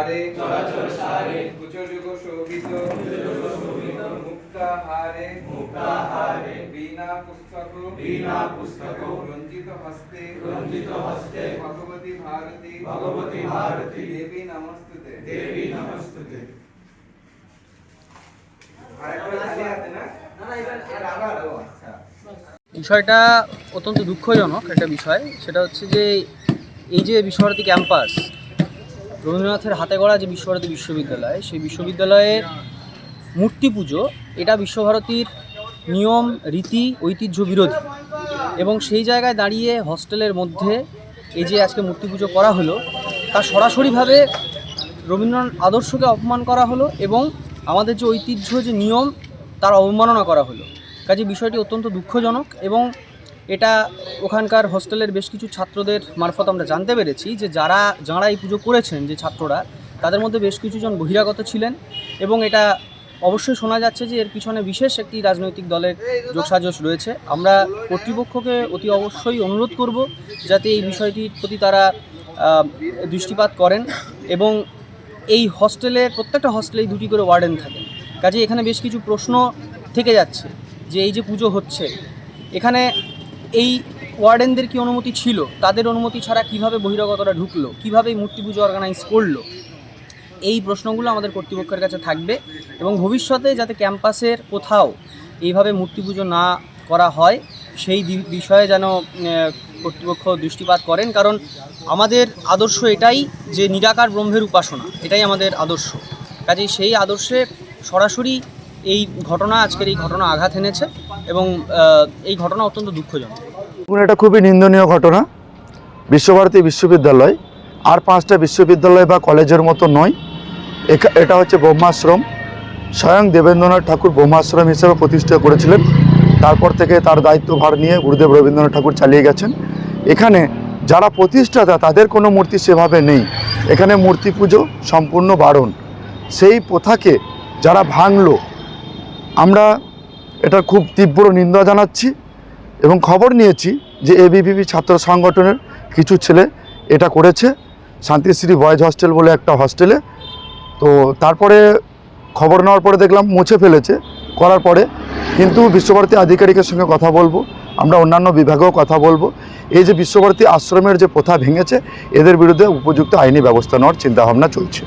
সারে চরাচর সারে। কুচযুগ শোভিত কুচযুগ শোভিত। মুক্তাহারে মুক্তাহারে বীণা পুস্তক বীণা পুস্তক। রঞ্জিত হস্তে রঞ্জিত হস্তে। ভগবতী ভারতী ভগবতী ভারতী। দেবী নমস্তুতে। দেবী নমস্তুতে। আচ্ছা। বিষয়টা অত্যন্ত দুঃখজনক একটা বিষয়। সেটা হচ্ছে যে এই যে বিশ্বভারতী ক্যাম্পাস রবীন্দ্রনাথের হাতে গড়া যে বিশ্বভারতী বিশ্ববিদ্যালয়, সেই বিশ্ববিদ্যালয়ের মূর্তি পুজো, এটা বিশ্বভারতীর নিয়ম, রীতি, ঐতিহ্য বিরোধী। এবং সেই জায়গায় দাঁড়িয়ে হস্টেলের মধ্যে এই যে আজকে মূর্তি পুজো করা হলো, তা সরাসরিভাবে রবীন্দ্রনাথ আদর্শকে অপমান করা হলো এবং আমাদের যে ঐতিহ্য, যে নিয়ম, তার অবমাননা করা হলো। কাজে বিষয়টি অত্যন্ত দুঃখজনক এবং এটা ওখানকার হোস্টেলের বেশ কিছু ছাত্রদের মারফত আমরা জানতে পেরেছি যে যারা, যাঁরা এই পুজো করেছেন যে ছাত্ররা, তাদের মধ্যে বেশ কিছুজন বহিরাগত ছিলেন এবং এটা অবশ্যই শোনা যাচ্ছে যে এর পিছনে বিশেষ একটি রাজনৈতিক দলের যোগসাজশ রয়েছে। আমরা কর্তৃপক্ষকে অতি অবশ্যই অনুরোধ করব যাতে এই বিষয়টির প্রতি তারা দৃষ্টিপাত করেন এবং এই হস্টেলে, প্রত্যেকটা হস্টেলেই দুটি করে ওয়ার্ডেন থাকে কাজে এখানে বেশ কিছু প্রশ্ন থেকে যাচ্ছে যে এই যে পুজো হচ্ছে, এখানে এই ওয়ার্ডেনদের কি অনুমতি ছিল? তাদের অনুমতি ছাড়া কীভাবে বহিরাগতরা ঢুকলো? কীভাবে মূর্তি পুজো অর্গানাইজ করল? এই প্রশ্নগুলো আমাদের কর্তৃপক্ষের কাছে থাকবে এবং ভবিষ্যতে যাতে ক্যাম্পাসের কোথাও এইভাবে মূর্তি পুজো না করা হয়, সেই বিষয়ে যেন কর্তৃপক্ষ দৃষ্টিপাত করেন। কারণ আমাদের আদর্শ এটাই যে নিরাকার ব্রহ্মের উপাসনা, এটাই আমাদের আদর্শ। কাজেই সেই আদর্শে সরাসরি এই ঘটনা, আজকের এই ঘটনা আঘাত এনেছে এবং এই ঘটনা অত্যন্ত দুঃখজনক। এটা খুবই নিন্দনীয় ঘটনা। বিশ্বভারতী বিশ্ববিদ্যালয়, আর পাঁচটা বিশ্ববিদ্যালয় বা কলেজের মতো নয়। এটা হচ্ছে ব্রহ্মাশ্রম। স্বয়ং দেবেন্দ্রনাথ ঠাকুর ব্রহ্মাশ্রম হিসেবে প্রতিষ্ঠা করেছিলেন। তারপর থেকে তার দায়িত্বভার নিয়ে গুরুদেব রবীন্দ্রনাথ ঠাকুর চালিয়ে গেছেন। এখানে যারা প্রতিষ্ঠাতা, তাদের কোনো মূর্তি সেভাবে নেই। এখানে মূর্তি পুজো সম্পূর্ণ বারণ। সেই প্রথাকে যারা ভাঙলো আমরা এটা খুব তীব্র নিন্দা জানাচ্ছি এবং খবর নিয়েছি যে এবিভিপি ছাত্র সংগঠনের কিছু ছেলে এটা করেছে, শান্তিশ্রী বয়েজ হস্টেল বলে একটা হস্টেলে। তো তারপরে খবর নেওয়ার পরে দেখলাম মুছে ফেলেছে, করার পরে। কিন্তু বিশ্বভারতী আধিকারিকের সঙ্গে কথা বলব, আমরা অন্যান্য বিভাগেও কথা বলব। এই যে বিশ্বভারতী আশ্রমের যে প্রথা ভেঙেছে, এদের বিরুদ্ধে উপযুক্ত আইনি ব্যবস্থা নেওয়ার চিন্তাভাবনা চলছে।